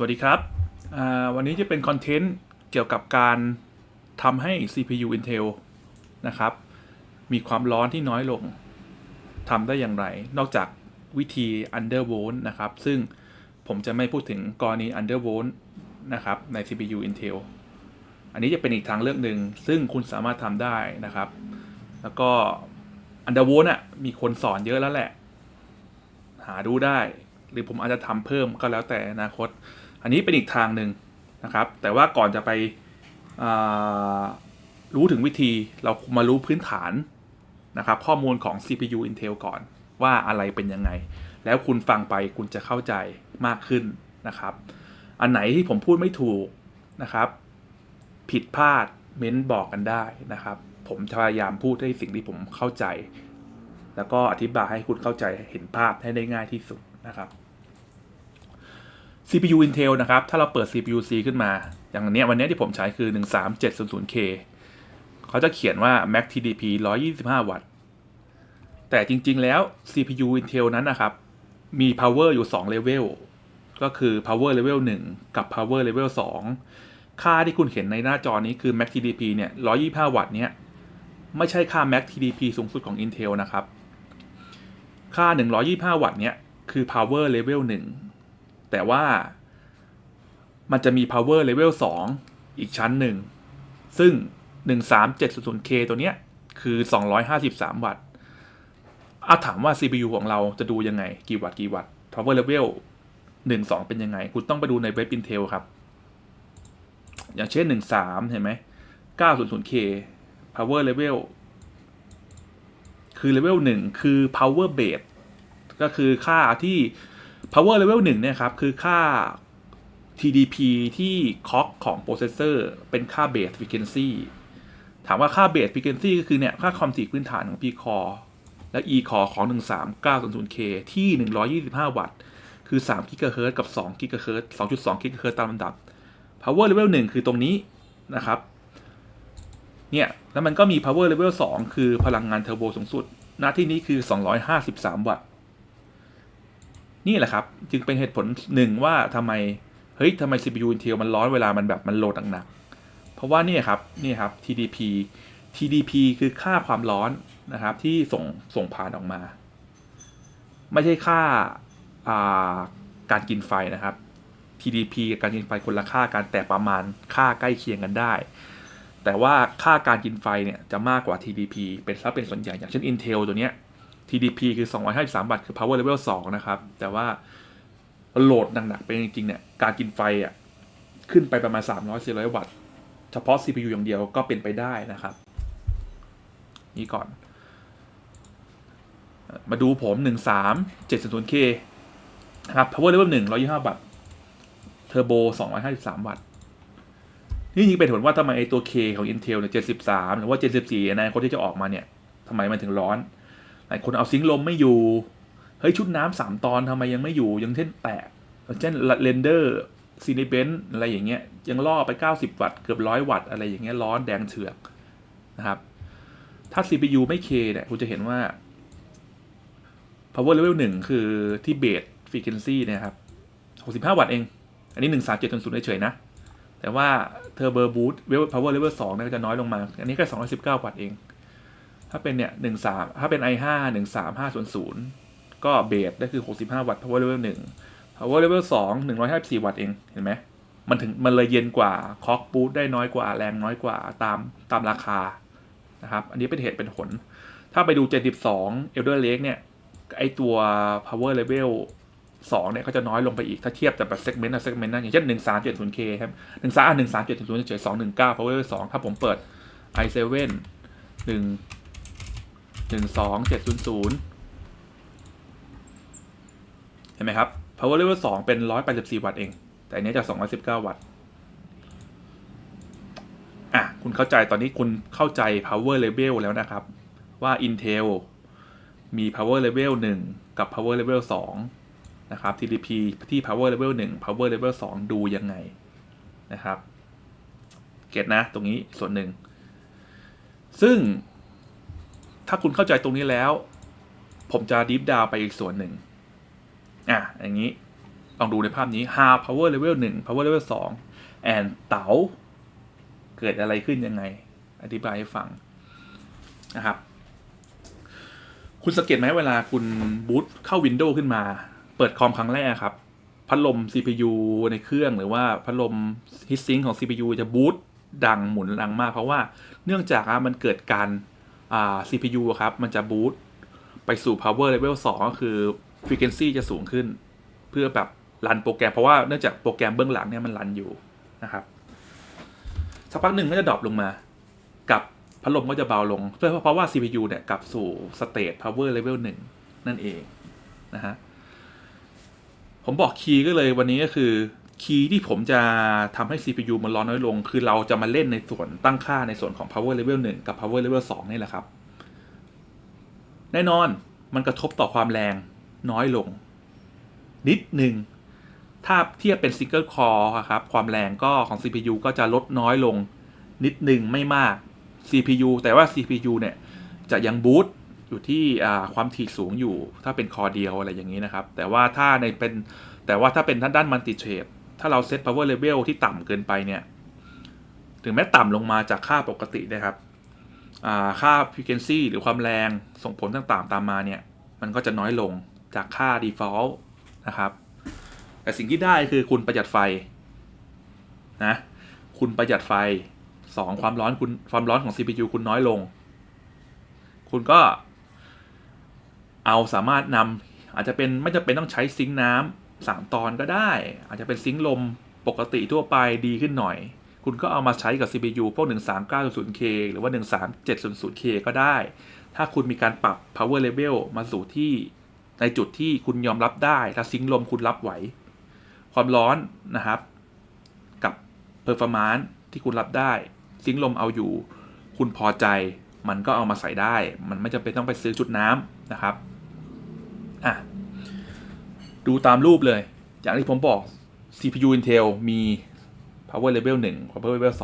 สวัสดีครับ วันนี้จะเป็นคอนเทนต์เกี่ยวกับการทำให้ CPU Intel นะครับ มีความร้อนที่น้อยลงทำได้อย่างไร นอกจากวิธี undervolt นะครับ ซึ่งผมจะไม่พูดถึงกรณี undervolt นะครับใน CPU Intel อันนี้จะเป็นอีกทางเลือกหนึ่ง ซึ่งคุณสามารถทำได้นะครับ แล้วก็ undervolt อะมีคนสอนเยอะแล้วแหละ หาดูได้ หรือผมอาจจะทำเพิ่มก็แล้วแต่อนาคต อันนี้เป็นอีกทางหนึ่งนะครับ แต่ว่าก่อนจะไปรู้ถึงวิธีเรามารู้พื้นฐานนะครับข้อมูลของ CPU Intel ก่อนว่าอะไรเป็นยังไง แล้วคุณฟังไปคุณจะเข้าใจมากขึ้นนะครับ อันไหนที่ผมพูดไม่ถูกนะครับ ผิดพลาดเม้นบอกกันได้นะครับ ผมพยายามพูดให้สิ่งที่ผมเข้าใจ แล้วก็อธิบายให้คุณเข้าใจเห็นภาพให้ได้ง่ายที่สุดนะครับ CPU Intel นะครับ ถ้าเราเปิด CPU C ขึ้นมา อย่างเนี้ยวันนี้ที่ผมใช้คือ 13700K เขาจะเขียนว่า Max TDP 125 วัตต์ แต่จริง ๆ แล้ว CPU Intel นั้นนะครับ มี power อยู่2 level ก็คือ power level 1 กับ power level 2 ค่าที่คุณเห็นในหน้าจอนี้คือ Max TDP เนี่ย 125 วัตต์เนี้ยไม่ใช่ค่า Max TDP สูงสุดของ Intel นะครับ ค่า 125 วัตต์เนี้ยคือ power level 1 แต่ว่ามันจะมี power level 2 อีกชั้นหนึ่ง ซึ่ง 13700K ตัวเนี้ย คือ 253 วัตต์อาถามว่า CPU ของเราจะดูยังไง กี่วัตต์กี่วัตต์ power level 1 2 เป็นยังไง คุณต้องไปดูในเว็บ Intel ครับ อย่างเช่น 13 เห็นไหม 900K power level คือ level 1 คือ power base ก็คือค่าที่ power level 1เนี่ยครับ คือค่า TDP ที่ clock ของ processor เป็นค่า base frequency ถามว่าค่า base frequency ก็คือเนี่ย ค่าความถี่พื้นฐานของ P core และ E core ของ 13900K ที่ 125 วัตต์ คือ3 GHz กับ2 GHz 2.2 GHz ตามลำดับ power level 1 คือตรงนี้นะครับ เนี่ย แล้วมันก็มี power level 2 คือพลังงานเทอร์โบสูงสุด หน้าที่นี้คือ 253 วัตต์ นี่แหละครับ จึงเป็นเหตุผลหนึ่งว่าทำไมเฮ้ยทำไม CPU Intel มันร้อนเวลามันแบบมันโหลดหนักๆเพราะว่านี่ครับนี่ครับ TDP TDP คือค่าความร้อนนะครับ ที่ส่งส่งผ่านออกมา ไม่ใช่ค่าการกินไฟนะครับ TDP กับการกินไฟคนละค่ากันแต่ประมาณค่าใกล้เคียงกันได้ แต่ว่าค่าการกินไฟเนี่ยจะมากกว่า TDP เป็นถ้าเป็นส่วนใหญ่อย่างเช่น Intel ตัวเนี้ย TDP คือ 253วัตต์คือ power level 2 นะครับ แต่ว่าโหลดหนักๆไปจริงๆเนี่ยการกินไฟอะขึ้นไปประมาณ 300-400 วัตต์ เฉพาะ CPU อย่างเดียวก็เป็นไปได้นะครับ นี่ก่อน มาดูผม 13700K นะครับ power level 1 125 วัตต์เทอร์โบ 253 วัตต์ นี่จริงเป็นผลว่าทำไมไอตัว K ของ Intel เนี่ย73 หรือว่า 74ในคนที่จะออกมาเนี่ยทำไมมันถึงร้อน หลายคนเอาซิงค์ลมไม่อยู่ เฮ้ยชุดน้ำสามตอนทำไมยังไม่อยู่ ยังเช่นแตกเช่นเรนเดอร์ซีนิเบนอะไรอย่างเงี้ย ยังล่อไป 90 วัตต์เกือบร้อยวัตต์อะไรอย่างเงี้ยร้อนแดงเถือกนะครับ ถ้า CPU ไม่ K เนี่ยคุณจะเห็นว่า power level 1 คือที่เบส frequency เนี่ยครับ 65 วัตต์เอง อันนี้ 1 3 7 0เฉยๆนะ แต่ว่า turbo boost power level 2เนี่ยจะน้อยลงมา อันนี้ก็219 วัตต์เอง ถ้าเป็นเนี่ยหนึ่งสามถ้าเป็น i5 หนึ่งสามห้าศูนย์ศูนย์ก็เบสได้คือหกสิบห้าวัตต์ power level หนึ่ง power level สองหนึ่งร้อยห้าสี่วัตต์เองเห็นไหมมันถึงมันเลยเย็นกว่าคอกบูตได้น้อยกว่าแรงน้อยกว่าตามตามราคานะครับ อันนี้เป็นเหตุเป็นผล ถ้าไปดู 72 Elder Lake เนี่ย ไอตัว power level สองเนี่ย ก็จะน้อยลงไปอีก ถ้าเทียบแต่แบบเซกเมนต์นะเซกเมนต์นั้นอย่างเช่นหนึ่งสามเจ็ดศูนย์เครับหนึ่งสามหนึ่งสามเจ็ดศูนย์เฉยสองหนึ่งเก้า power level สองถ้าผมเปิด i7 หนึ่ง หนึ่งสองเจ็ดศูนย์ศูนย์เห็นไหมครับ power level สองเป็นร้อยแปดสิบสี่วัตต์เอง แต่อันนี้จะสองร้อยสิบเก้าวัตต์ อะ คุณเข้าใจตอนนี้คุณเข้าใจ power level แล้วนะครับ ว่า Intel มี power level 1 กับ power level 2 นะครับ TDP ที่ power level 1 power level 2 ดูยังไงนะครับ เก็ตนะ ตรงนี้ส่วนหนึ่ง ซึ่ง ถ้าคุณเข้าใจตรงนี้แล้ว ผมจะดีฟดาวไปอีกส่วนหนึ่ง อะ อย่างนี้ ลองดูในภาพนี้ hard power level 1 power level 2 and เต๋า เกิดอะไรขึ้นยังไง อธิบายให้ฟัง นะครับ คุณสังเกตไหมเวลาคุณบูตเข้า Windows ขึ้นมา เปิดคอมครั้งแรกครับ พัดลม CPU ในเครื่องหรือว่าพัดลมฮิตซิงของ CPU จะบูตดังหมุนดังมากเพราะว่าเนื่องจากมันเกิดการ อ่า CPU ครับ มันจะบูตไปสู่ power level 2 ก็คือ frequency จะสูงขึ้น เพื่อแบบรันโปรแกรม เพราะว่าเนื่องจากโปรแกรมเบื้องหลังเนี่ยมันรันอยู่นะครับสักพักหนึ่งก็จะดรอปลงมา กับพัดลมก็จะเบาลงเพื่อเพราะว่า CPU เนี่ยกลับสู่ state power level 1 นั่นเองนะฮะผมบอกคีย์ก็เลยวันนี้ก็คือ คีย์ที่ผมจะทำให้ CPU มันร้อนน้อยลง คือเราจะมาเล่นในส่วนตั้งค่าในส่วนของ power level 1 กับ power level 2 นี่แหละครับ แน่นอนมันกระทบต่อความแรงน้อยลง นิดหนึ่ง ถ้าเทียบเป็น single core ครับ ความแรงก็ของ CPU ก็จะลดน้อยลง นิดหนึ่งไม่มาก CPU แต่ว่า CPU เนี่ย จะยังบูตอยู่ที่ความถี่สูงอยู่ ถ้าเป็นคอเดียวอะไรอย่างนี้นะครับ แต่ว่าถ้าในเป็นแต่ว่าถ้าเป็นด้านด้านมัลติเทรด ถ้าเราเซต power level ที่ต่ำเกินไปเนี่ย ถึงแม้ต่ำลงมาจากค่าปกตินะครับ ค่า frequency หรือความแรงส่งผลต่างๆ ตามมาเนี่ย มันก็จะน้อยลงจากค่า default นะครับ แต่สิ่งที่ได้คือคุณประหยัดไฟนะ คุณประหยัดไฟ 2 ความร้อนคุณความร้อนของ CPU คุณน้อยลง คุณก็เอาสามารถนำอาจจะเป็นไม่จำเป็นต้องใช้ซิงค์น้ำ สามตอนก็ได้ อาจจะเป็นซิงค์ลมปกติทั่วไปดีขึ้นหน่อย คุณก็เอามาใช้กับ CPU พวก 13900K หรือว่า 13700K ก็ได้ ถ้าคุณมีการปรับ power level มาสู่ที่ในจุดที่คุณยอมรับได้ถ้าซิงค์ลมคุณรับไหว ความร้อนนะครับ กับ performance ที่คุณรับได้ ซิงค์ลมเอาอยู่ คุณพอใจ มันก็เอามาใส่ได้ มันไม่จำเป็นต้องไปซื้อชุดน้ำนะครับอะ ดูตามรูปเลย อย่างที่ผมบอก CPU Intel มี power level 1 power level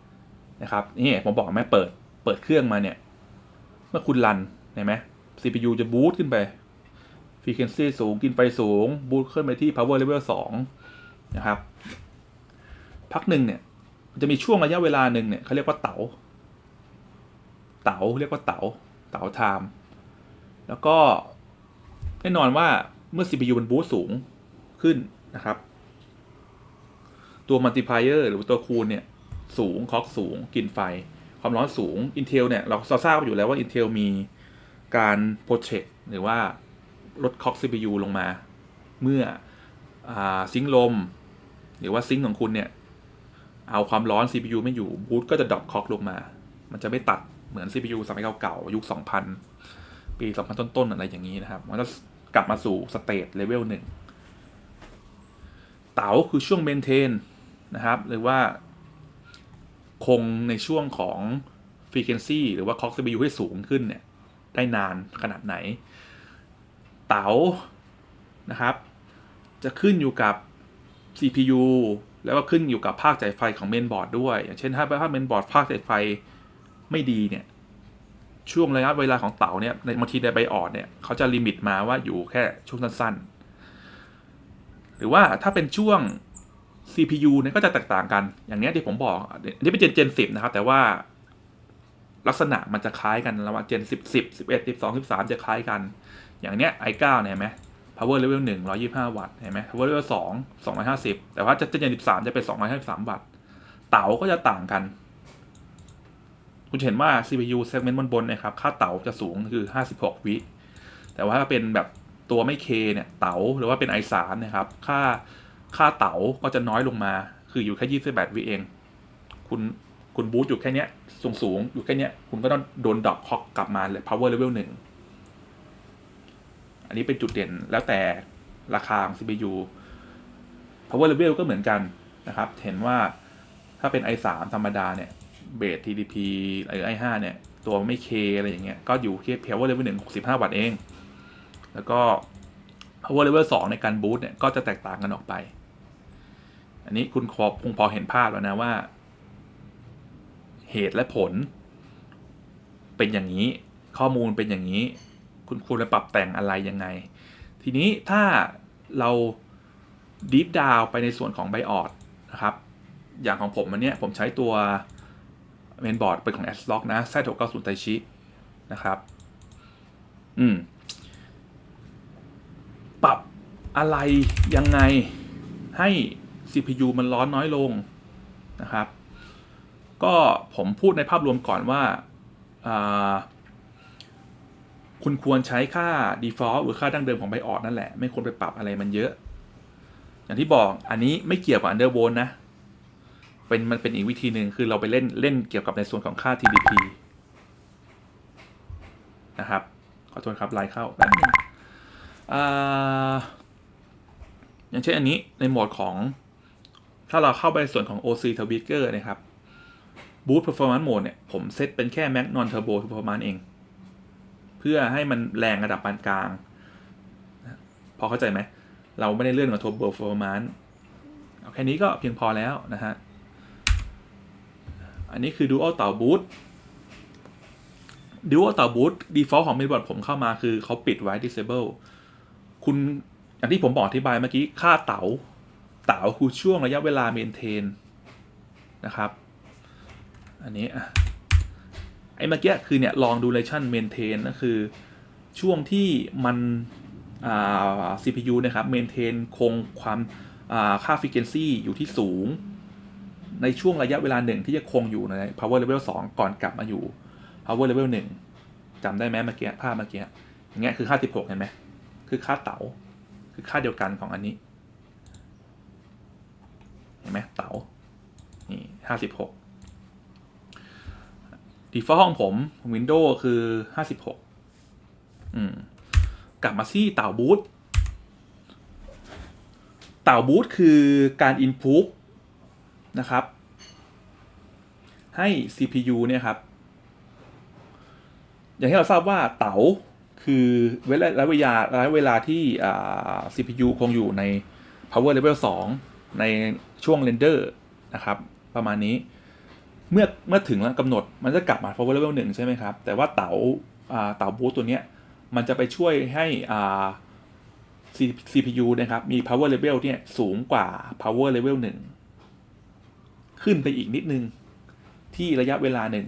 2 นะครับ นี่ผมบอกแม่เปิด เปิดเครื่องมาเนี่ย เมื่อคุณรัน เห็นไหม CPU จะบูตขึ้นไป frequency สูง กินไฟสูง บูตขึ้นไปที่ power level 2 นะครับ พักหนึ่งเนี่ย มันจะมีช่วงระยะเวลาหนึ่งเนี่ยเขาเรียกว่าเต๋า เต๋าเรียกว่าเต๋า เต๋าไทม์ แล้วก็แน่นอนว่า เมื่อ CPU มันบูตสูงขึ้นนะครับ ตัว multiplier หรือตัวคูณเนี่ย สูงคอกสูง กินไฟ ความร้อนสูง Intel เนี่ย เราทราบอยู่แล้วว่า Intel มีการ protect หรือว่าลดคอก CPU ลงมา เมื่ออซิงลม หรือว่าซิงของคุณเนี่ย เอาความร้อน CPU ไม่อยู่บูตก็จะดรอปคอกลงมา มันจะไม่ตัดเหมือน CPU สมัยเก่าๆยุค 2000 ปี 2000 ต้นๆอะไรอย่างนี้นะครับ มันก็ กลับมาสู่สเตทเลเวลหนึ่งเต๋าคือช่วงเมนเทนนะครับหรือว่าคงในช่วงของ frequency หรือว่า clock CPU ให้สูงขึ้นเนี่ยได้นานขนาดไหน เต๋านะครับ จะขึ้นอยู่กับ CPU แล้วก็ขึ้นอยู่กับภาคจ่ายไฟของเมนบอร์ดด้วย อย่างเช่นถ้าภาคเมนบอร์ดภาคจ่ายไฟไม่ดีเนี่ย ช่วงระยะเวลาของเต๋าเนี่ยในบางทีในใบออดเนี่ยเขาจะลิมิตมาว่าอยู่แค่ช่วงสั้นๆ หรือว่าถ้าเป็นช่วง CPU เนี่ยก็จะแตกต่างกัน อย่างเนี้ยที่ผมบอกอันนี้เป็นเจนเจนสิบนะครับ แต่ว่าลักษณะมันจะคล้ายกันระหว่างเจนสิบสิบสิบเอ็ดสิบสองสิบสามจะคล้ายกัน อย่างเนี้ย i9 เนี่ยเห็นไหม power level 1 125วัตต์เห็นไหม power level 2 250แต่ว่าจะเจน13จะเป็น253วัตต์เต๋าก็จะต่างกัน คุณเห็นว่า CPU segment บนบนๆนะครับ ค่าเต๋าจะสูงคือ 56 วิ แต่ว่าถ้าเป็นแบบตัวไม่ K เนี่ย เต๋าหรือว่าเป็น i3 นะครับ ค่าค่าเต๋าก็จะน้อยลงมา คืออยู่แค่28วิเอง คุณคุณบูตอยู่แค่เนี้ย สูงสูงอยู่แค่เนี้ย คุณก็ต้องโดนดรอปคอกกลับมาเลย power level 1อันนี้เป็นจุดเด่นแล้วแต่ราคาของ CPU power level ก็เหมือนกันนะครับ เห็นว่าถ้าเป็น i3 ธรรมดาเนี่ย เบส TDP หรือ i5 เนี่ย ตัวไม่ K อะไรอย่างเงี้ย ก็อยู่แค่ power level 1 65 วัตต์เอง แล้วก็ power level 2 ในการบูตเนี่ย ก็จะแตกต่างกันออกไป อันนี้คุณคคงพอเห็นภาพแล้วนะว่า เหตุและผล เป็นอย่างนี้ ข้อมูลเป็นอย่างนี้ คุณควรจะปรับแต่งอะไรยังไง ทีนี้ถ้าเราดีฟดาวไปในส่วนของไบออดนะครับ อย่างของผมอันเนี้ยผมใช้ตัว เมนบอร์ดเป็นของ a s l o c นะ Z690 ไตชินะครับ อืม ปรับอะไรยังไงให้ CPU มันร้อนน้อยลงนะครับ ก็ผมพูดในภาพรวมก่อนว่าอ่า คุณควรใช้ค่า default หรือค่าดั้งเดิมของไบออดนั่นแหละ ไม่ควรไปปรับอะไรมันเยอะ อย่างที่บอกอันนี้ไม่เกี่ยวกับ undervolt นะ เป็นมันเป็นอีกวิธีหนึ่งคือเราไปเล่นเล่นเกี่ยวกับในส่วนของค่า TDP นะครับ ขอโทษครับไลน์เข้าแป๊บนึงอย่างเช่นอันนี้ในโหมดของ ถ้าเราเข้าไปในส่วนของ OC t w i g e r นะครับ Boost Performance Mode เนี่ย ผมเซตเป็นแค่ Max Non Turbo Performance เอง เพื่อให้มันแรงระดับปานกลาง พอเข้าใจไหม เราไม่ได้เลื่อนมา Turbo Performance เอาแค่นี้ก็เพียงพอแล้วนะฮะ อันนี้คือ Dual เต่า Boost Dual เต่า Boost default ของ Mainboard ผมเข้ามาคือเขาปิดไว้ disable คุณอย่างที่ผมบอกอธิบายเมื่อกี้ ค่าเต๋าเต๋าคือช่วงระยะเวลา maintain นะครับ อันนี้อะไอ้เมื่อกี้คือเนี่ย long duration maintain ก็คือช่วงที่มันอ่า CPU นะครับ maintain คงความอ่าค่า frequency อยู่ที่สูง ในช่วงระยะเวลาหนึ่งที่จะคงอยู่ใน power level 2 ก่อนกลับมาอยู่ power level 1จำได้ไหมเมื่อกี้ภาพเมื่อกี้อย่างเงี้ยคือ56เห็นไหมคือค่าเต๋าคือค่าเดียวกันของอันนี้ เห็นไหมเต๋านี่56 default ของผม Windows คือ56อืม กลับมาที่เต่าบูทเต่าบูทคือการ improve นะครับ ให้ CPU เนี่ยครับ อย่างที่เราทราบว่าเต๋าคือเวลาระยะเวลาระยะเวลาที่ CPU คงอยู่ใน power level 2 ในช่วง render นะครับ ประมาณนี้ เมื่อเมื่อถึงแล้วกำหนดมันจะกลับมา power level 1 ใช่ไหมครับ แต่ว่าเต๋าเต๋าบูทตัวเนี้ย มันจะไปช่วยให้ C- CPU นะครับ มี power level เนี่ยสูงกว่า power level 1 ขึ้นไปอีกนิดนึง ที่ระยะเวลาหนึ่ง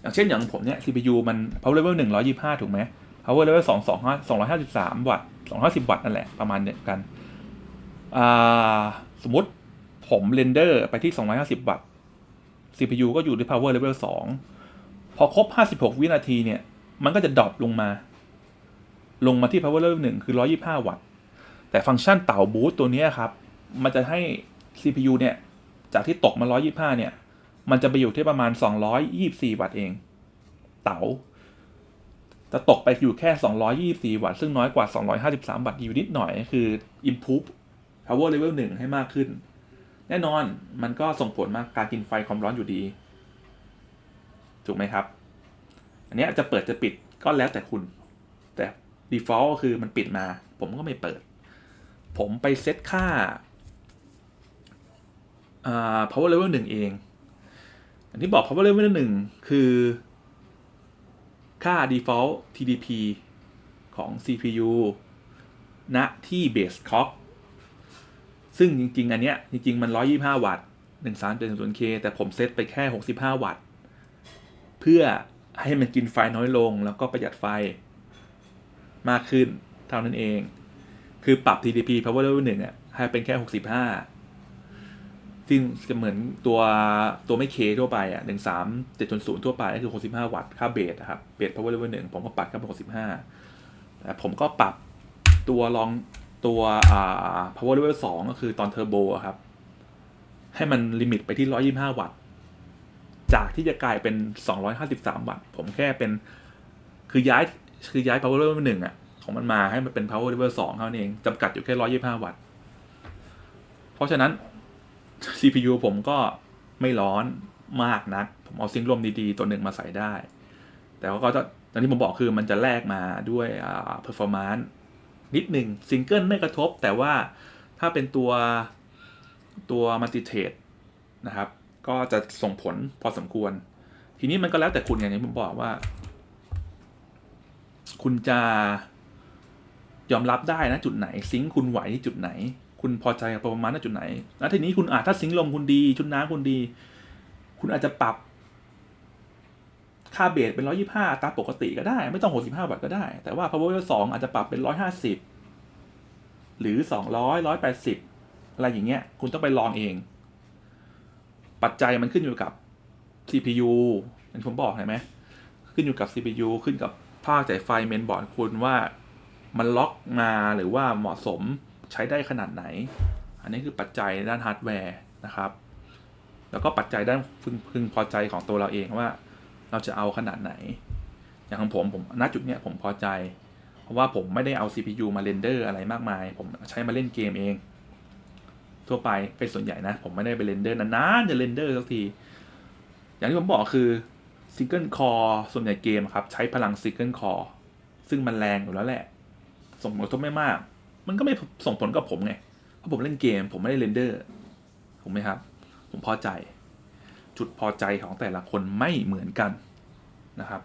อย่างเช่นอย่างผมเนี่ย CPU มัน power level 125 ถูกไหม power level 2 2 253 วัตต์250 วัตต์นั่นแหละ ประมาณเดียวกันสมมติผมเรนเดอร์ไปที่ 250 วัตต์ CPU ก็อยู่ที่ power level 2 พอครบ 56 วินาทีเนี่ย มันก็จะดรอปลงมา ลงมาที่ power level 1 คือ 125 วัตต์ แต่ฟังก์ชันเต่าบูตตัวนี้ครับ มันจะให้ CPU เนี่ย จากที่ตกมา 125 เนี่ย มันจะไปอยู่ที่ประมาณ 224 วัตต์เอง เต๋าจะตกไปอยู่แค่ 224 วัตต์ซึ่งน้อยกว่า 253 วัตต์อยู่นิดหน่อย คือ improve power level 1 ให้มากขึ้น แน่นอนมันก็ส่งผลมากการกินไฟความร้อนอยู่ดี ถูกไหมครับ อันนี้จะเปิดจะปิดก็แล้วแต่คุณ แต่ default คือมันปิดมา ผมก็ไม่เปิด ผมไปเซตค่า power level 1 เองอย่างที่บอก power level 1 คือ ค่า default TDP ของ CPU ณที่ base clock ซึ่งจริง ๆ อันเนี้ยจริง ๆ มัน 125 วัตต์ 13.0K แต่ผมเซตไปแค่ 65 วัตต์ เพื่อให้มันกินไฟน้อยลงแล้วก็ประหยัดไฟมากขึ้นเท่านั้นเอง คือปรับ TDP power level 1อะให้เป็นแค่ 65 ซึ่งจะเหมือนตัวตัวไม่เคทั่วไปอะ13.7.0ทั่วไปก็คือ65วัตต์ค่าเบสครับเบส power level 1ผมก็ปรับเข้าเป็น65แต่ผมก็ปรับตัวลองตัวอ่า power level 2ก็คือตอนเทอร์โบครับ ให้มันลิมิตไปที่125วัตต์ จากที่จะกลายเป็น253วัตต์ ผมแค่เป็น คือย้ายคือย้าย power level 1อะของมันมาให้มันเป็น power level 2เท่านั้นเองจำกัดอยู่แค่125วัตต์ เพราะฉะนั้น CPU ผมก็ไม่ร้อนมากนัก ผมเอาซิงค์ลมดีๆ ตัวหนึ่งมาใส่ได้ แต่ว่าก็จะอย่างที่ผมบอกคือมันจะแลกมาด้วยอ่า performance นิดหนึ่งซิงเกิลไม่กระทบ แต่ว่าถ้าเป็นตัวตัวมัลติเทรดนะครับ ก็จะส่งผลพอสมควร ทีนี้มันก็แล้วแต่คุณอย่างที่ผมบอกว่า คุณจะยอมรับได้นะจุดไหน ซิงค์คุณไหวที่จุดไหน คุณพอใจกับประมาณณจุดไหน แล้วทีนี้คุณอาจถ้าซิงลมคุณดี ชุดน้ำคุณดี คุณอาจจะปรับ ค่าเบสเป็นร้อยี่ห้าตามปกติก็ได้ ไม่ต้องหกสิบห้าวัตต์ก็ได้ แต่ว่า power level สองอาจจะปรับเป็นร้อยห้าสิบหรือสองร้อยร้อยแปดสิบอะไรอย่างเงี้ย คุณต้องไปลองเอง ปัจจัยมันขึ้นอยู่กับ CPU อย่างผมบอกเห็นไหมขึ้นอยู่กับ CPU ขึ้นกับภาคจ่ายไฟเมนบอร์ดคุณว่ามันล็อกมาหรือว่าเหมาะสม ใช้ได้ขนาดไหน อันนี้คือปัจจัยด้านฮาร์ดแวร์นะครับ แล้วก็ปัจจัยด้านพึงพงพอใจของตัวเราเองว่า เราจะเอาขนาดไหน อย่างของผมผมณจุดเนี้ยผมพอใจ เพราะว่าผมไม่ได้เอา CPU มาเรนเดอร์อะไรมากมาย ผมใช้มาเล่นเกมเอง ทั่วไปเป็นส่วนใหญ่นะ ผมไม่ได้ไปเรนเดอร์นานๆจะเรนเดอร์สักที อย่างที่ผมบอกคือซิงเกิลคอร์ส่วนใหญ่เกมครับ ใช้พลังซิงเกิลคอร์ซึ่งมันแรงอยู่แล้วแหละส่งผลกระทบไม่มาก มันก็ไม่ส่งผลกับผมไงเพราะผมเล่นเกม ผมไม่ได้เรนเดอร์ถูกไหมครับ ผมพอใจ จุดพอใจของแต่ละคนไม่เหมือนกันนะครับ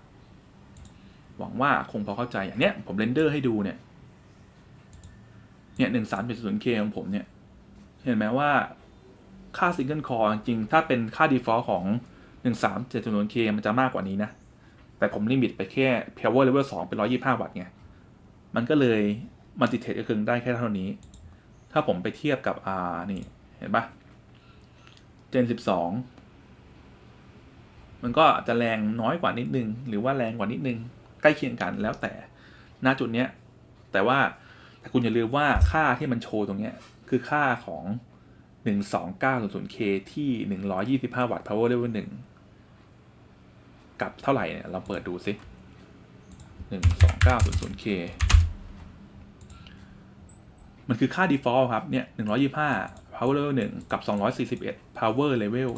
หวังว่าคงพอเข้าใจอย่างเนี้ย ผมเรนเดอร์ให้ดูเนี่ย เนี่ยหนึ่งสามเจ็ดศูนย์เคของผมเนี่ย เห็นไหมว่าค่าซิงเกิลคอร์จริงถ้าเป็นค่า default ของ 1 3 7 0 k มันจะมากกว่านี้นะ แต่ผมลิมิตไปแค่ power level 2 เป็น 125 วัตต์ไง มันก็เลย มัลติเทสก็คือได้แค่เท่านี้ ถ้าผมไปเทียบกับ R นี่เห็นปะ Gen 12 มันก็จะแรงน้อยกว่านิดนึง หรือว่าแรงกว่านิดนึง ใกล้เคียงกันแล้วแต่ณจุดเนี้ย แต่ว่าแต่คุณอย่าลืมว่าค่าที่มันโชว์ตรงเนี้ย คือค่าของ 12900K ที่ 125 วัตต์ power level 1 กับเท่าไหร่เนี่ย เราเปิดดูสิ 12900K มันคือค่า default ครับ เนี่ย125 power level 1กับ241 power level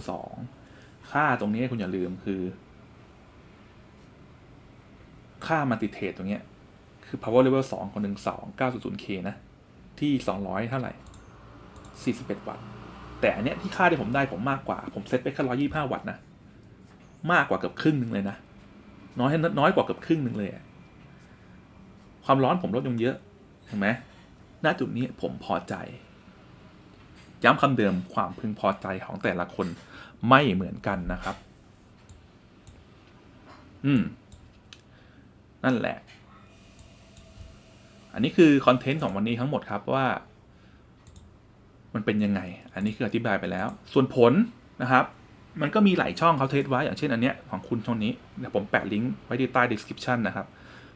2ค่าตรงนี้คุณอย่าลืมคือ ค่ามันติเทตตรงนี้คือ power level 2ของ 12900K นะที่200เท่าไหร่41วัตต์แต่อันเนี้ยที่ค่าที่ผมได้ผมมากกว่า ผมเซตไปแค่125วัตต์นะมากกว่าเกือบครึ่งหนึ่งเลยนะน้อยน้อยกว่าเกือบครึ่งหนึ่งเลย ความร้อนผมลดลงเยอะเห็นไหม ณจุดนี้ผมพอใจ ย้ำคำเดิมความพึงพอใจของแต่ละคนไม่เหมือนกันนะครับ อืม นั่นแหละ อันนี้คือคอนเทนต์ของวันนี้ทั้งหมดครับว่า มันเป็นยังไง อันนี้คืออธิบายไปแล้ว ส่วนผลนะครับมันก็มีหลายช่องเขาเทสไว้อย่างเช่นอันเนี้ยของคุณช่องนี้เดี๋ยวผมแปะลิงก์ไว้ที่ใต้ description นะครับ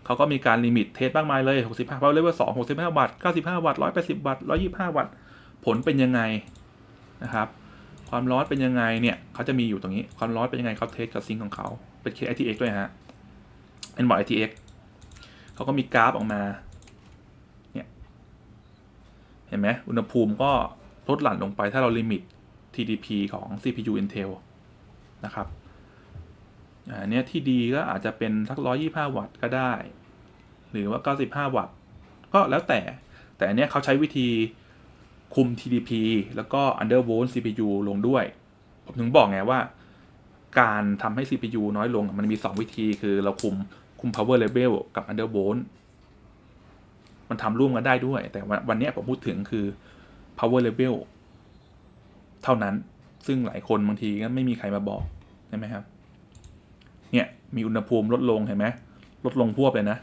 เขาก็มีการลิมิตเทสมากมายเลย 65 power level 2 65วัตต์95วัตต์180วัตต์125วัตต์ผลเป็นยังไงนะครับ ความร้อนเป็นยังไงเนี่ยเขาจะมีอยู่ตรงนี้ความร้อนเป็นยังไงเขาเทสกับซิงค์ของเขาเป็น KITX ด้วยฮะเป็นบอร์ด ITX เขาก็มีกราฟออกมาเนี่ยเห็นไหมอุณหภูมิก็ลดหลั่นลงไปถ้าเราลิมิต TDP ของ CPU Intel นะครับอันนี้ที่ดีก็อาจจะเป็นสัก 125 วัตต์ก็ได้ หรือว่า 95 วัตต์ ก็แล้วแต่ แต่อันเนี้ยเขาใช้วิธีคุม TDP แล้วก็ undervolt CPU ลงด้วย ผมถึงบอกไงว่า การทำให้ CPU น้อยลงมันมี 2 วิธีคือเราคุมคุม power level กับ undervolt มันทำร่วมกันได้ด้วย แต่วันนี้ผมพูดถึงคือ power level เท่านั้น ซึ่งหลายคนบางทีก็ไม่มีใครมาบอก ใช่ไหมครับ เนี่ย มีอุณหภูมิลดลงเห็นไหม ลดลงพวบเลยนะ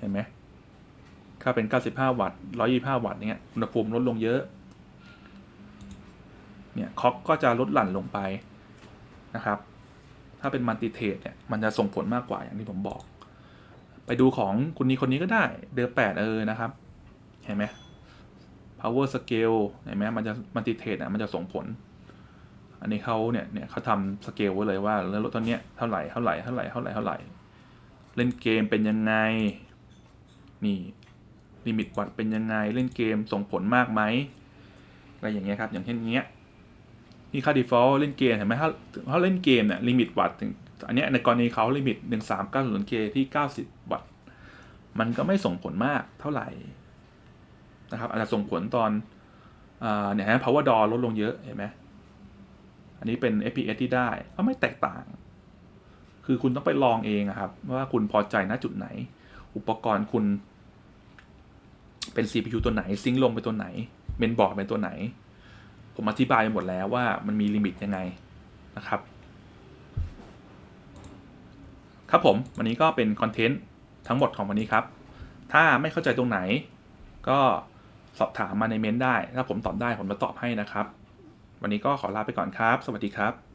เห็นไหมถ้าเป็น 95 วัตต์125 วัตต์เนี่ยอุณหภูมิลดลงเยอะ เนี่ยคอกก็จะลดหลั่นลงไปนะครับ ถ้าเป็นมัลติเทสเนี่ย มันจะส่งผลมากกว่าอย่างที่ผมบอก ไปดูของคนนี้คนนี้ก็ได้ เดือแปดเออนะครับ เห็นไหม power scale เห็นไหมมันจะมัลติเทสอะมันจะส่งผล อันนี้เขาเนี่ย เนี่ยเขาทำสเกลไว้เลยว่าแล้วรถตัวเนี้ยเท่าไหร่ เท่าไหร่ เท่าไหร่ เท่าไหร่ เท่าไหร่ เล่นเกมเป็นยังไง นี่ลิมิตวัตต์เป็นยังไงเล่นเกมส่งผลมากไหมอะไรอย่างเงี้ยครับอย่างเช่นเนี้ยนี่ค่า default เล่นเกมเห็นไหมถ้าถ้าเล่นเกมเนี่ยลิมิตวัตถึงอันเนี้ยในกรณีเขาลิมิต 1390K ที่ 90 วัตต์มันก็ไม่ส่งผลมากเท่าไหร่นะครับอาจจะส่งผลตอนเนี่ยฮะ power door ลดลงเยอะเห็นไหมอันนี้เป็น FPS ที่ได้ก็ไม่แตกต่าง คือคุณต้องไปลองเองครับ ว่าคุณพอใจณจุดไหน อุปกรณ์คุณ เป็น CPU ตัวไหน ซิงค์ลงไปตัวไหน เมนบอร์ดเป็นตัวไหน ผมอธิบายไปหมดแล้วว่ามันมีลิมิตยังไงนะครับ ครับผมวันนี้ก็เป็นคอนเทนต์ทั้งหมดของวันนี้ครับ ถ้าไม่เข้าใจตรงไหน ก็สอบถามมาในเมนต์ได้ ถ้าผมตอบได้ผมจะตอบให้นะครับ วันนี้ก็ขอลาไปก่อนครับ สวัสดีครับ